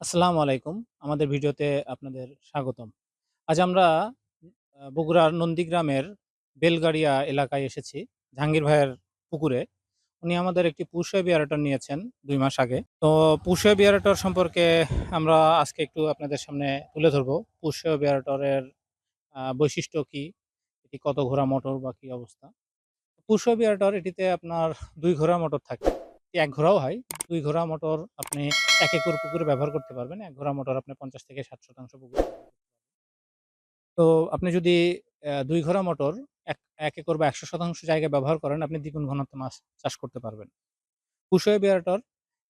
আসসালামু আলাইকুম। আমাদের ভিডিওতে আপনাদের স্বাগতম। আজ আমরা বগুড়ার নন্দীগ্রামের বেলগাড়িয়া এলাকায় এসেছি, জাহাঙ্গীর ভাইয়ের পুকুরে। উনি আমাদের একটি পুষা বিয়ারেটর নিয়েছেন দুই মাস আগে। তো পুষা বিয়ারেটর সম্পর্কে আমরা আজকে একটু আপনাদের সামনে তুলে ধরবো। পুষা বিয়ারেটরের বৈশিষ্ট্য কি? এটি কত ঘোড়া মোটর বা কি অবস্থা? পুষা বিয়ারেটর এটিতে আপনার দুই ঘোড়া মোটর থাকে। ১ ঘোড়াও হয়। দুই ঘোড়া মোটর আপনি এক একর পুকুরে ব্যবহার করতে পারবেন। এক ঘোড়া মোটর আপনি ৫০ থেকে ৬০% পুকুরে ব্যবহার করতে পারবেন। তো আপনি যদি দুই ২ ঘোড়া মোটর এক ১ একর বা ১০০% জায়গায় ব্যবহার করেন, আপনি দ্বিগুণ ঘনত্বে মাছ চাষ করতে পারবেন। পুষা বিয়ারেটর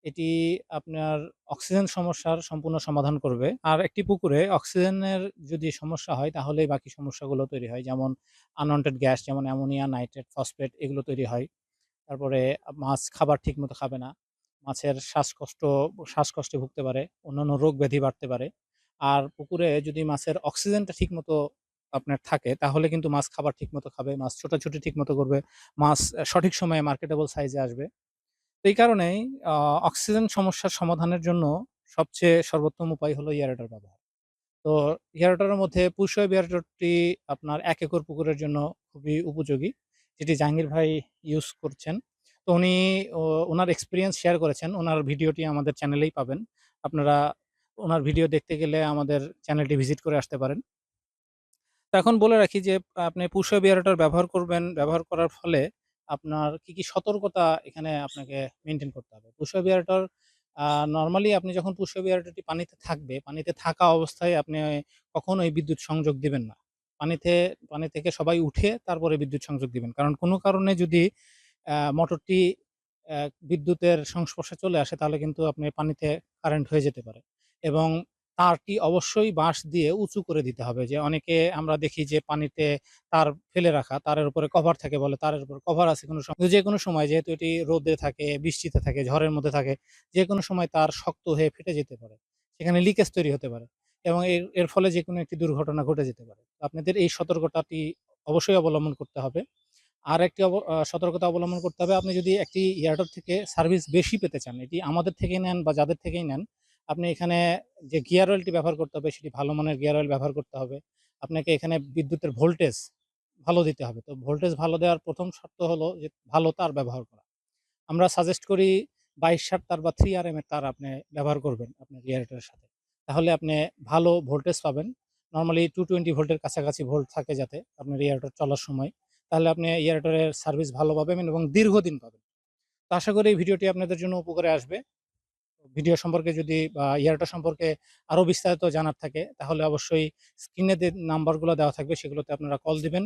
এটি আপনার অক্সিজেন সমস্যার সম্পূর্ণ সমাধান করবে। আর একটি পুকুরে অক্সিজেনের যদি সমস্যা হয় তাহলেই বাকি সমস্যাগুলো তৈরি হয়। যেমন আনওয়ান্টেড গ্যাস যেমন অ্যামোনিয়া, নাইট্রেট, ফসফেট এগুলো তৈরি হয়। তারপরে মাছ খাবার ঠিকমতো খাবে না। মাছের শ্বাসকষ্ট শ্বাসকষ্টে ভুগতে পারে। অন্যান্য রোগ ব্যাধি বাড়তে পারে। আর পুকুরে যদি মাছের অক্সিজেনটা ঠিকমতো আপনার থাকে তাহলে কিন্তু মাছ খাবার ঠিকমতো খাবে, মাছ ছোটাছুটি ঠিকমতো করবে, মাছ সঠিক সময়ে মার্কেটেবল সাইজে আসবে। তো এই কারণেই অক্সিজেন সমস্যার সমাধানের জন্য সবচেয়ে সর্বোত্তম উপায় হলো এয়ারেটর ব্যবহার। তো এয়ারেটরের মধ্যে পুষা এয়ারেটরটি আপনার এক একর পুকুরের জন্য খুবই উপযোগী। যেটি জাহাঙ্গীর ভাই ইউজ করছেন। তো উনি ওনার এক্সপিরিয়েন্স শেয়ার করেছেন। ওনার ভিডিওটি আমাদের চ্যানেলেই পাবেন। আপনারা ওনার ভিডিও দেখতে গেলে আমাদের চ্যানেলটি ভিজিট করে আসতে পারেন। তো এখন বলে রাখি যে আপনি পুষা এয়ারেটর ব্যবহার করবেন, ব্যবহার করার ফলে আপনার কি, কি সতর্কতা এখানে আপনাকে মেনটেন করতে হবে। পুষা এয়ারেটর নর্মালি আপনি যখন পুষা এয়ারেটরটি পানিতে থাকবে, পানিতে থাকা অবস্থায় আপনি কখনোই বিদ্যুৎ সংযোগ দিবেন না। পানিতে পানি থেকে সবাই উঠে তারপরে বিদ্যুৎ সংযোগ দিবেন। কারণ কোনো কারণে যদি মোটরটি বিদ্যুতের সংস্পর্শে চলে আসে তাহলে কিন্তু আপনি পানিতে কারেন্ট হয়ে যেতে পারে। এবং তারটি অবশ্যই বাঁশ দিয়ে উঁচু করে দিতে হবে। যে অনেকে আমরা দেখি যে পানিতে তার ফেলে রাখা, তারের উপরে কভার থাকে বলে তারের উপর কভার আছে কোনো সময় যে কোনো সময় যেহেতু এটি রোদে থাকে, বৃষ্টিতে থাকে, ঝড়ের মধ্যে থাকে, যে কোনো সময় তার শক্ত হয়ে ফেটে যেতে পারে। সেখানে লিকেজ তৈরি হতে পারে এবং এর এর ফলে যেকোনো একটি দুর্ঘটনা ঘটে যেতে পারে। আপনাদের এই সতর্কতাটি অবশ্যই অবলম্বন করতে হবে। আরেকটি অব আ সতর্কতা অবলম্বন করতে হবে আপনি যদি একটি এয়ারেটর থেকে সার্ভিস বেশি পেতে চান, এটি আমাদের থেকেই নেন বা যাদের থেকেই নেন, আপনি এখানে যে গিয়ার অয়েলটি ব্যবহার করতে হবে সেটি ভালো মানের গিয়ার অয়েল ব্যবহার করতে হবে। আপনাকে এখানে বিদ্যুতের ভোল্টেজ ভালো দিতে হবে। তো ভোল্টেজ ভালো দেওয়ার প্রথম শর্ত হলো যে ভালো তার ব্যবহার করা। আমরা সাজেস্ট করি ২২-৬০ তার বা 3 আরএম এর তার আপনি ব্যবহার করবেন আপনার এয়ারেটরের সাথে। তাহলে আপনি ভালো ভোল্টেজ পাবেন। নর্মালি টু টোয়েন্টি ভোল্টের কাছাকাছি ভোল্ট থাকে যাতে আপনার এয়ারেটর চলার সময়। তাহলে আপনি এয়ারেটরের সার্ভিস ভালো পাবেন এবং দীর্ঘদিন পাবেন। তো আশা করি এই ভিডিওটি আপনাদের জন্য উপকারে আসবে। ভিডিও সম্পর্কে যদি বা এয়ারেটর সম্পর্কে আরও বিস্তারিত জানার থাকে তাহলে অবশ্যই স্ক্রিনে যে নাম্বারগুলো দেওয়া থাকবে সেগুলোতে আপনারা কল দিবেন।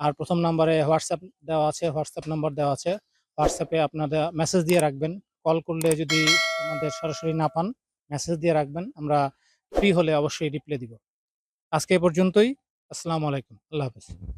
আর প্রথম নাম্বারে হোয়াটসঅ্যাপ দেওয়া আছে, হোয়াটসঅ্যাপ নাম্বার দেওয়া আছে। হোয়াটসঅ্যাপে আপনারা মেসেজ দিয়ে রাখবেন। কল করলে যদি আমাদের সরাসরি না পান, মেসেজ দিয়ে রাখবেন। আমরা ফ্রি হলে অবশ্যই রিপ্লাই দিব। আজকে এ পর্যন্তই। আসসালামু আলাইকুম। আল্লাহ হাফেজ।